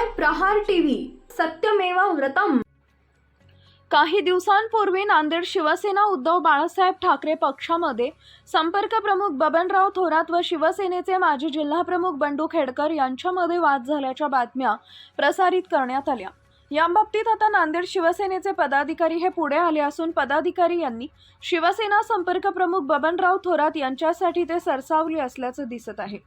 पाहताय प्रहार टीव्ही. सत्यमेवा व्रतम. काही दिवसांपूर्वी नांदेड शिवसेना उद्धव बाळासाहेब ठाकरे पक्षामध्ये संपर्क प्रमुख बबनराव थोरात व शिवसेनेचे माजी जिल्हाप्रमुख बंडू खेडकर यांच्यामध्ये वाद झाल्याच्या बातम्या प्रसारित करण्यात आल्या. याबाबतीत आता नांदेड शिवसेनेचे पदाधिकारी हे पुढे आले असून पदाधिकारी यांनी शिवसेना संपर्क प्रमुख बबनराव थोरात यांच्यासाठी ते सरसावले असल्याचं दिसत आहे.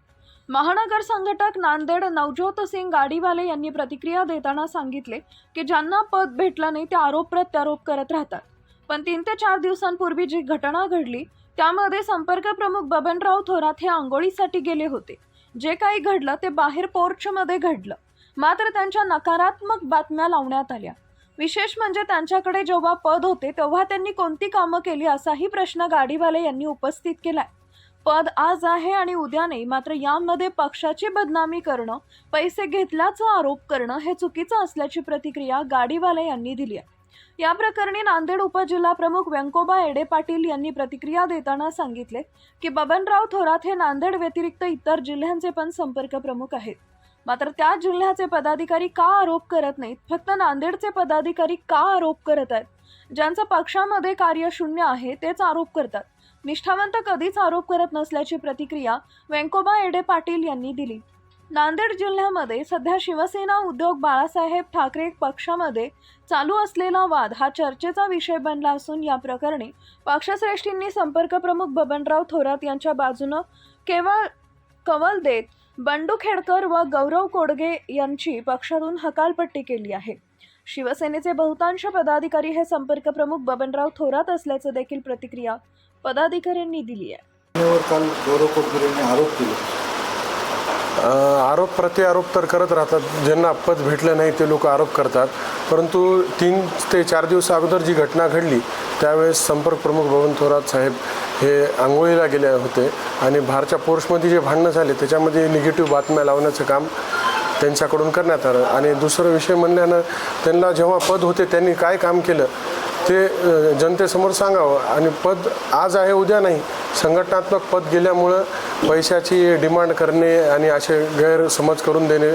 महानगर संघटक नांदेड नवज्योत सिंग गाडीवाले यांनी प्रतिक्रिया देताना सांगितले की ज्यांना पद भेटलं नाही ते आरोप प्रत्यारोप करत राहतात. पण तीन ते चार दिवसांपूर्वी जी घटना घडली त्यामध्ये संपर्क प्रमुख बबनराव थोरात हे आंघोळीसाठी गेले होते. जे काही घडलं ते बाहेर पोर्चमध्ये घडलं. मात्र त्यांच्या नकारात्मक बातम्या लावण्यात आल्या. विशेष म्हणजे त्यांच्याकडे जेव्हा पद होते तेव्हा त्यांनी कोणती कामं केली असाही प्रश्न गाडीवाले यांनी उपस्थित केलाय. पद आज आहे आणि उद्या नाही. मात्र यामध्ये पक्षाची बदनामी करणं पैसे घेतल्याचा आरोप करणं हे चुकीचं असल्याची प्रतिक्रिया गाडीवाले यांनी दिली आहे. या प्रकरणी नांदेड उपजिल्हा प्रमुख व्यंकोबा एडे पाटील यांनी प्रतिक्रिया देताना सांगितले की बबनराव थोरात हे नांदेड व्यतिरिक्त इतर जिल्ह्यांचे पण संपर्क प्रमुख आहेत. मात्र त्या जिल्ह्याचे पदाधिकारी का आरोप करत नाहीत? फक्त नांदेडचे पदाधिकारी का आरोप करत आहेत? ज्यांचं पक्षामध्ये कार्य शून्य आहे तेच आरोप करतात. निष्ठावंत कधीच आरोप करत नसल्याची प्रतिक्रिया वेंकोबा एडे पाटील यांनी दिली. नांदेड जिल्ह्यामध्ये सध्या शिवसेना उद्योग बाळासाहेब ठाकरे पक्षामध्ये चालू असलेला वाद हा चर्चेचा विषय बनला असून या प्रकरणी पक्षश्रेष्ठींनी संपर्क प्रमुख बबनराव थोरात यांच्या बाजूनं केवळ कवल देत बंडू खेडकर व गौरव कोडगे यांची पक्षातून हकालपट्टी केली आहे. शिवसेनेचे बहुतांश पदाधिकारी हे संपर्क प्रमुख बबनराव थोरात असल्याचं देखील प्रतिक्रिया पदाधिकाऱ्यांनी दिली आहे. काल गौरव कोटगिरे यांनी आरोप केले. आरोप प्रत्यारोप तर करत राहतात. ज्यांना पद भेटलं नाही ते लोक आरोप करतात. परंतु तीन ते चार दिवस अगोदर जी घटना घडली त्यावेळेस संपर्क प्रमुख बबन थोरात साहेब हे आंघोळीला गेले होते. आणि बाहेरच्या पोर्समध्ये जे भांडणं झाले त्याच्यामध्ये निगेटिव्ह बातम्या लावण्याचं काम त्यांच्याकडून करण्यात आलं. आणि दुसरं विषय म्हणल्यानं त्यांना जेव्हा पद होते त्यांनी काय काम केलं ते जनतेसमोर सांगावं. आणि पद आज आहे उद्या नाही. संघटनात्मक पद गेल्यामुळं पैशाची डिमांड करणे आणि असे गैरसमज करून देणे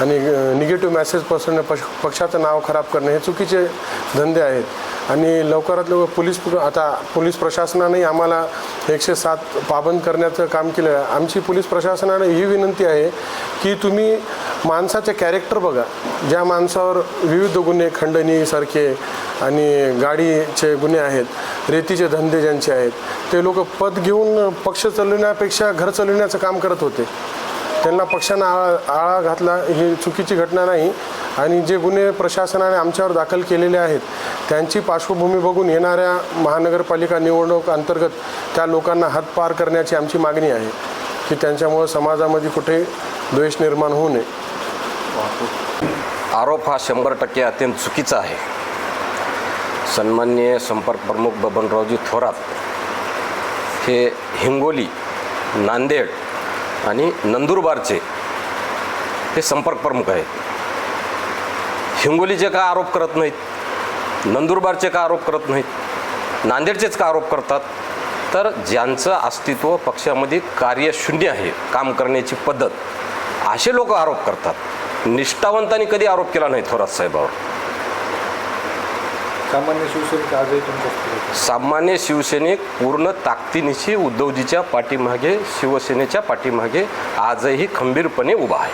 आणि निगेटिव्ह मॅसेज पसरणे पक्ष पक्षाचं नाव खराब करणे हे चुकीचे धंदे आहेत. आणि लवकरात लवकर पोलीस आता पोलीस प्रशासनाने आम्हाला एकशे सात पाबंद करण्याचं काम केलं. आहे आमची पोलीस प्रशासनाने ही विनंती आहे की तुम्ही माणसाचे कॅरेक्टर बघा. ज्या माणसावर विविध गुन्हे खंडणीसारखे आणि गाडीचे गुन्हे आहेत रेतीचे धंदे ज्यांचे आहेत ते लोक पद घेऊन पक्ष चालवण्यापेक्षा घर चालवण्याचं काम करत होते. त्यांना पक्षानं आळा आळा घातला ही चुकीची घटना नाही. आणि जे गुन्हे प्रशासनाने आमच्यावर दाखल केलेले आहेत त्यांची पार्श्वभूमी बघून येणाऱ्या महानगरपालिका निवडणूक अंतर्गत त्या लोकांना हातपार करण्याची आमची मागणी आहे की त्यांच्यामुळं समाजामध्ये कुठे द्वेष निर्माण होऊ नये. आरोप हा शंभर टक्के अत्यंत चुकीचा आहे. सन्माननीय संपर्क प्रमुख बबनरावजी थोरात हे हिंगोली नांदेड आणि नंदुरबारचे हे संपर्क प्रमुख आहेत. हिंगोलीचे का आरोप करत नाहीत नंदुरबारचे का आरोप करत नाहीत नांदेडचेच का आरोप करतात तर ज्यांचं अस्तित्व पक्षामध्ये कार्यशून्य आहे काम करण्याची पद्धत असे लोक आरोप करतात. निष्ठावंतांनी कधी आरोप केला नाही थोरात साहेबावर. सामान्य शिवसैनिक आजही तुमच्या सामान्य शिवसैनिक पूर्ण ताकदीनिशी उद्धवजीच्या पाठीमागे शिवसेनेच्या पाठीमागे आजही खंबीरपणे उभा आहे.